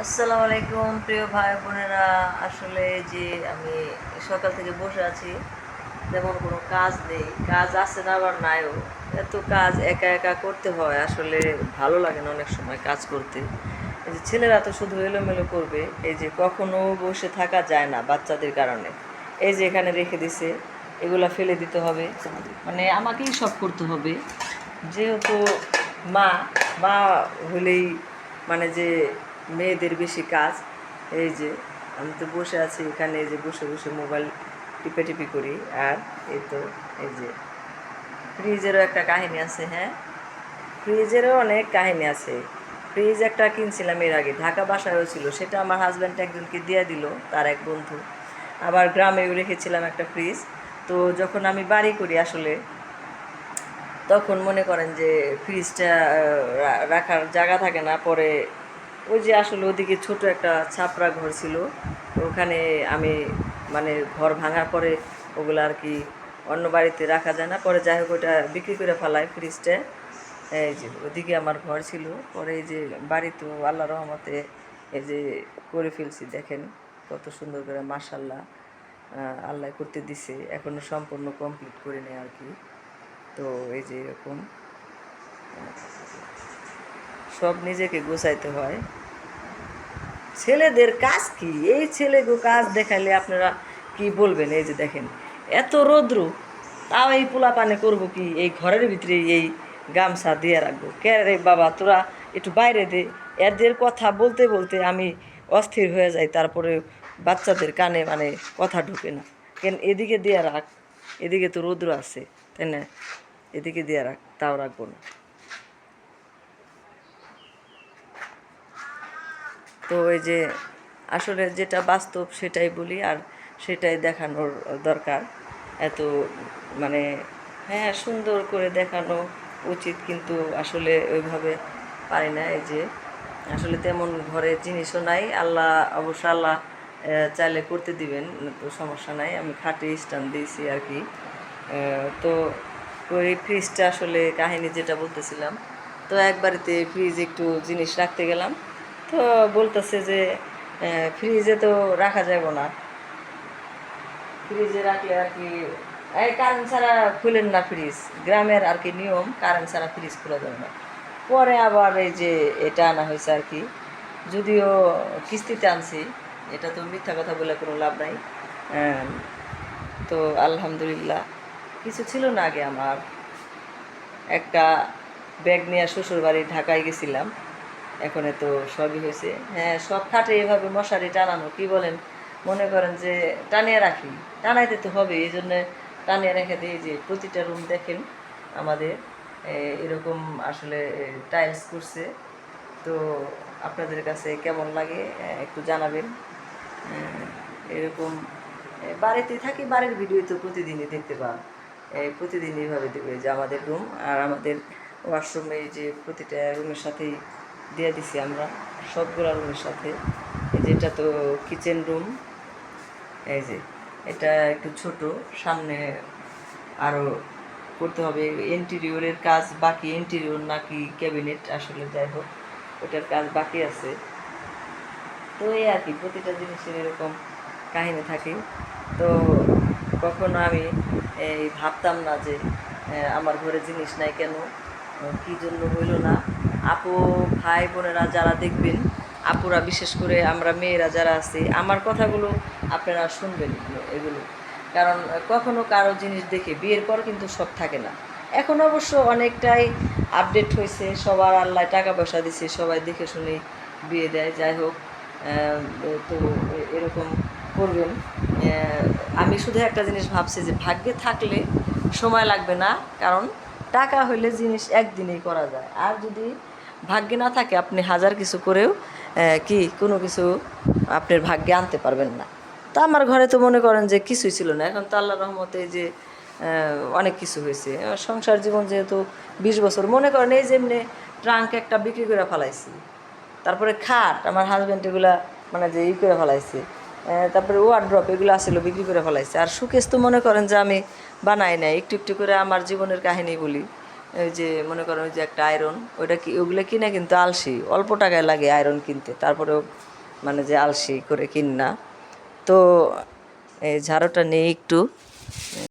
আসসালামু আলাইকুম, প্রিয় ভাই বোনেরা। আসলে যে আমি সকাল থেকে বসে আছি, তেমন কোনো কাজ নেই। কাজ আছে না আবার নাইও। এত কাজ একা একা করতে হয়, আসলে ভালো লাগে না অনেক সময় কাজ করতে। এই যে ছেলেরা তো শুধু এলোমেলো করবে, এই যে কখনো বসে থাকা যায় না বাচ্চাদের কারণে। এই যে এখানে রেখে দিছে, এগুলা ফেলে দিতে হবে। মানে আমাকেই সব করতে হবে। যেহেতু মা মা হলেই মানে যে মেয়েদের বেশি কাজ। এই যে, আমি তো বসে আছি এখানে, এই যে বসে বসে মোবাইল টিপে টিপি করি। আর এই তো, এই যে, ফ্রিজেরও একটা কাহিনী আছে হ্যাঁ? ফ্রিজেরও অনেক কাহিনী আছে। ফ্রিজ একটা কিনছিলাম এর আগে, ঢাকা বাসায়ও ছিল। সেটা আমার হাজব্যান্ড একজনকে দিয়ে দিল, তার এক বন্ধু। আবার গ্রামেও রেখেছিলাম একটা ফ্রিজ। তো যখন আমি বাড়ি করি আসলে, তখন মনে করেন যে, ফ্রিজটা রাখার জায়গা থাকে না, পরে ওই যে আসলে ওদিকে ছোট একটা ছাপড়া ঘর ছিল, ওখানে আমি মানে ঘর ভাঙার পরে ওগুলো আর কি অন্য বাড়িতে রাখা যায় না। পরে যাই হোক ওটা বিক্রি করে ফেলায় ফ্রিজটা। এই যে ওদিকে আমার ঘর ছিল, পরে এই যে বাড়িতেও আল্লাহ রহমতে এই যে করে ফেলছি, দেখেন কত সুন্দর করে মার্শাল্লাহ আল্লাহ করতে দিছে এখনও সম্পূর্ণ কমপ্লিট করে নেই আর কি। তো এই যে এরকম, সব নিজেকে গোছাইতে হয়। ছেলেদের কাজ কি? এই ছেলেগো কাজ দেখাইলে আপনারা কি বলবেন? এই যে দেখেন, এত রৌদ্র, তাও এই পোলা পানে করব কি? এই ঘরের ভিতরে এই গামছা দিয়ে রাখব। রে বাবা, তোরা একটু বাইরে দে। এদের কথা বলতে বলতে আমি অস্থির হয়ে যাই, তারপরে বাচ্চাদের কানে মানে কথা ঢুকে না। কেন এদিকে দিয়ে রাখ, এদিকে তো রৌদ্র আছে, তাই না? এদিকে দিয়ে রাখ, তাও রাখব না। তো এই যে আসলে যেটা বাস্তব সেটাই বলি আর সেটাই দেখানোর দরকার। এত মানে হ্যাঁ সুন্দর করে দেখানো উচিত কিন্তু আসলে ওইভাবে পারি না এই যে। আসলে তেমন ঘরে জিনিসও নাই, আল্লাহ অবশ্য আল্লাহ চাইলে করতে দিবেন, তো সমস্যা নাই, আমি খাটে স্টান দিয়েছি আর কি। তো ওই ফ্রিজটা আসলে কাহিনী যেটা বলতেছিলাম, তো একবারেতে ফ্রিজ একটু জিনিস রাখতে গেলাম। তো বলতেছে যে ফ্রিজে তো রাখা যাবে না। ফ্রিজে রাখলে আর কি, এই কারেন্ট ছাড়া খুলেন না ফ্রিজ গ্রামের আর কি নিয়ম কারেন্ট ছাড়া ফ্রিজ খোলা যাবে না। পরে আবার এই যে এটা আনা হয়েছে আর কি, যদিও কিস্তিতে আনছি, এটা তো মিথ্যা কথা বলে কোনো লাভ নাই। তো আলহামদুলিল্লাহ, কিছু ছিল না আগে আমার। একটা ব্যাগ নিয়ে শ্বশুর বাড়ি ঢাকায় গেছিলাম। এখন তো সবই হয়েছে। হ্যাঁ সব খাটে এভাবে মশারি টানানো, কি বলেন? মনে করেন যে টানিয়ে রাখি। টানাইতে তো হবে, এই জন্য টানিয়ে রেখে দিই যে প্রতিটা রুম দেখেন আমাদের এরকম আসলে টাইলস করছে। তো আপনাদের কাছে কেমন লাগে একটু জানাবেন। এরকম বাড়িতে থাকি, বাড়ির ভিডিও তো প্রতিদিনই দেখতে পান। প্রতিদিন এইভাবে দেবে যে আমাদের রুম আর আমাদের ওয়াশরুমে যে প্রতিটা রুমের সাথেই দিয়ে দিছি আমরা, সবগুলো রুমের সাথে। এই যে এটা তো কিচেন রুম এই যে এটা একটু ছোট, সামনে আরও করতে হবে। ইন্টেরিয়রের কাজ বাকি ইন্টেরিয়র নাকি ক্যাবিনেট আসলে যাই হোক, ওটার কাজ বাকি আছে। তো এই আর কি, প্রতিটা জিনিসের এরকম কাহিনী থাকে। তো কখনো আমি এই ভাবতাম না যে আমার ঘরে জিনিস নাই কেন? কী জন্য হইল না? আপু, ভাই বোনেরা যারা দেখবেন, আপুরা বিশেষ করে আমরা মেয়েরা যারা আছি, আমার কথাগুলো আপনারা শুনবেন এগুলো কারণ কখনো কারও জিনিস দেখে বিয়ের পর কিন্তু সব থাকে না। এখন অবশ্য অনেকটাই আপডেট হয়েছে, সবার আল্লাহ টাকা পয়সা দিছে, সবাই দেখে শুনে বিয়ে দেয়, যাই হোক তো এরকম করবেন। আমি শুধু একটা জিনিস ভাবছি যে ভাগ্যে থাকলে সময় লাগবে না, কারণ টাকা হইলে জিনিস একদিনেই করা যায়। আর যদি ভাগ্যে না থাকে আপনি হাজার কিছু করেও কি কোনো কিছু আপনার ভাগ্যে আনতে পারবেন না। তো আমার ঘরে তো মনে করেন যে কিছুই ছিল না। এখন তো আল্লাহ রহমতে যে অনেক কিছু হয়েছে। সংসার জীবন যেহেতু বিশ বছর, মনে করেন এই যেমনি ট্রাঙ্ক একটা বিক্রি করে ফেলাইছি। তারপরে খাট, আমার হাজব্যান্ড এগুলা মানে যে ই করে ফেলাইছে। তারপরে ওয়ার্ড্রপ এগুলো আসছিল বিক্রি করে ফেলাইছে। আর সুকেশ তো মনে করেন যে আমি বানাই নাই। একটু একটু করে আমার জীবনের কাহিনী বলি। যে মনে করেন ওই যে একটা আয়রন ওইটা কি ওগুলো কিনে কিন্তু আলসি। অল্প টাকায় লাগে আয়রন কিনতে। তারপরেও মানে যে আলসি করে কিন না। তো এই ঝাড়ুটা নিয়ে একটু